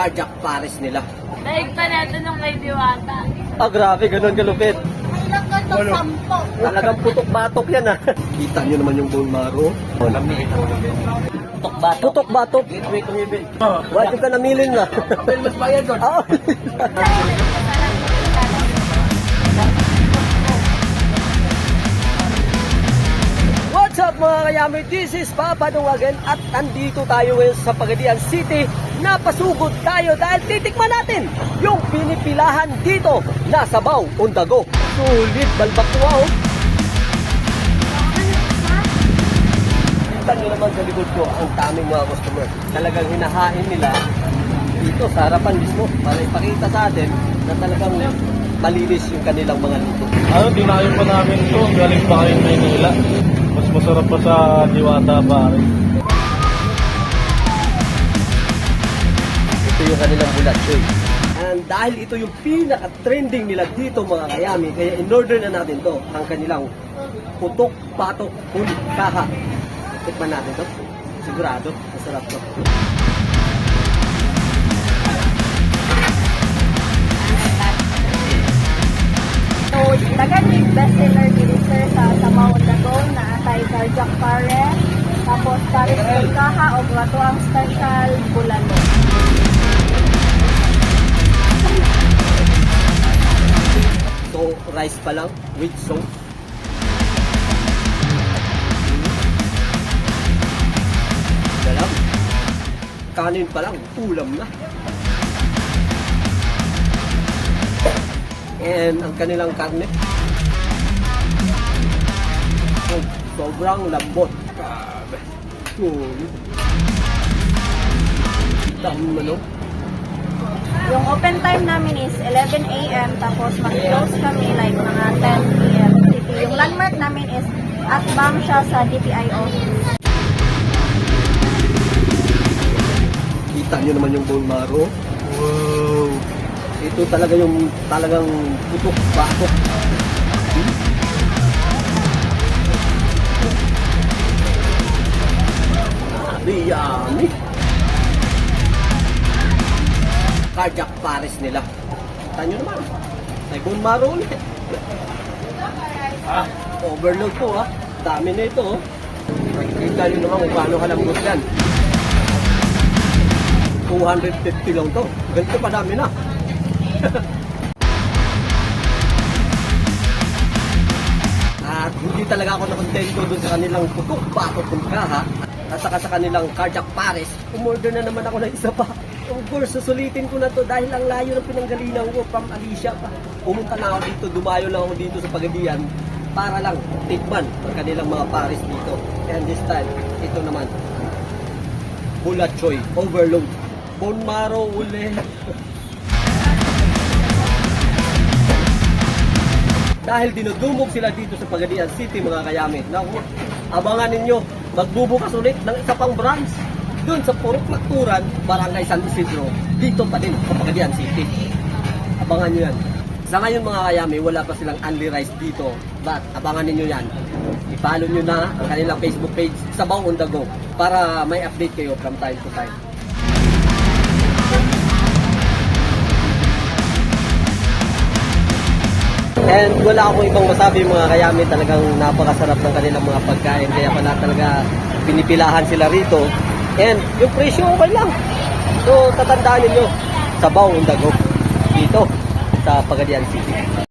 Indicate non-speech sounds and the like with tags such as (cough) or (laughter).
cardiac pares nila. Daig pa natin nung kay Diwata. Ah, grabe, ganun kalupit. Ilang ka to? Sampo. Talagang putok-batok yan ah. Kita nyo naman yung bone marrow. Tukbato. Putok-batok. Gateway to heaven. Wag ka namilin na. Mas bayad doon. Ah. What's up mga kayami? This is Papa Dungagan at nandito tayo ngayon sa Pagadian City. Napasugod tayo dahil titikman natin yung pinipilahan dito na sabaw undago. Sulit balbakwa oh. Kita nyo naman sa likod ko ang daming mga customer. Talagang hinahain nila dito sa harapan mismo para ipakita sa atin na talagang malinis yung kanilang mga luto. Ano, dinayo pa namin to. Galing pa kayo Maynila. Mas masarap pa sa Diwata, pare. Ito yung kanilang bulatsoy. And dahil ito yung pinaka-trending nila dito mga kayami, kaya in-order na natin to ang kanilang putok, patok, huli, kaha. Tikman natin to. Sigurado, masarap to. So, dagan yung bestseller dito sir sa Sabaw Dago na atay cardiac pare. Tapos pares ng kaha o wato ang special bulalo. So, rice pa lang with sauce. Dalam. Kanin pa lang, ulam na. And ang kanilang karne. Oh, sobrang lambot. Grabe. Dami ano? Yung open time namin is 11 a.m. tapos mag-close kami like mga 10 p.m. Yung landmark namin is at bang siya sa DTI office. Kita nyo naman yung bone marrow. Wow! Ito talaga yung talagang putok Cardiac pares nila. Kita nyo naman. Bone marrow ulit. Ah, overload po ha. Dami na ito oh. Makikita nyo naman kung paano kalambot yan. 250 lang to. Ganito pa dami na. (laughs) At hindi talaga ako nakontento dun sa kanilang putok batok ng kaha at saka sa kanilang cardiac pares. Umorder na naman ako ng isa pa. Of course, susulitin ko na to dahil ang layo ng pinanggalingan ko from Alicia pa. Pumunta na ako dito, dumayo lang ako dito sa Pagadian para lang tikman ang kanilang mga pares dito. And this time, ito naman, Bulat Choy, overload. Bone marrow ulit. Dahil dinudumog sila dito sa Pagadian City mga kayami. Naku, abangan ninyo, magbubukas ulit ng isa pang branch doon sa Purok Lakturan, Barangay San Isidro, dito pa din sa Pagadian City. Abangan nyo yan. Sa ngayon mga kayami, wala pa silang only rice dito. But abangan ninyo yan. I-follow nyo na ang kanilang Facebook page, Sabaw on the Go, para may update kayo from time to time. And wala akong ibang masabi mga kayami, talagang napakasarap ng kanilang mga pagkain. Kaya pala talaga pinipilahan sila rito. And yung presyo okay lang. So tatandaan ninyo, sabaw the go dito sa Pagadian City.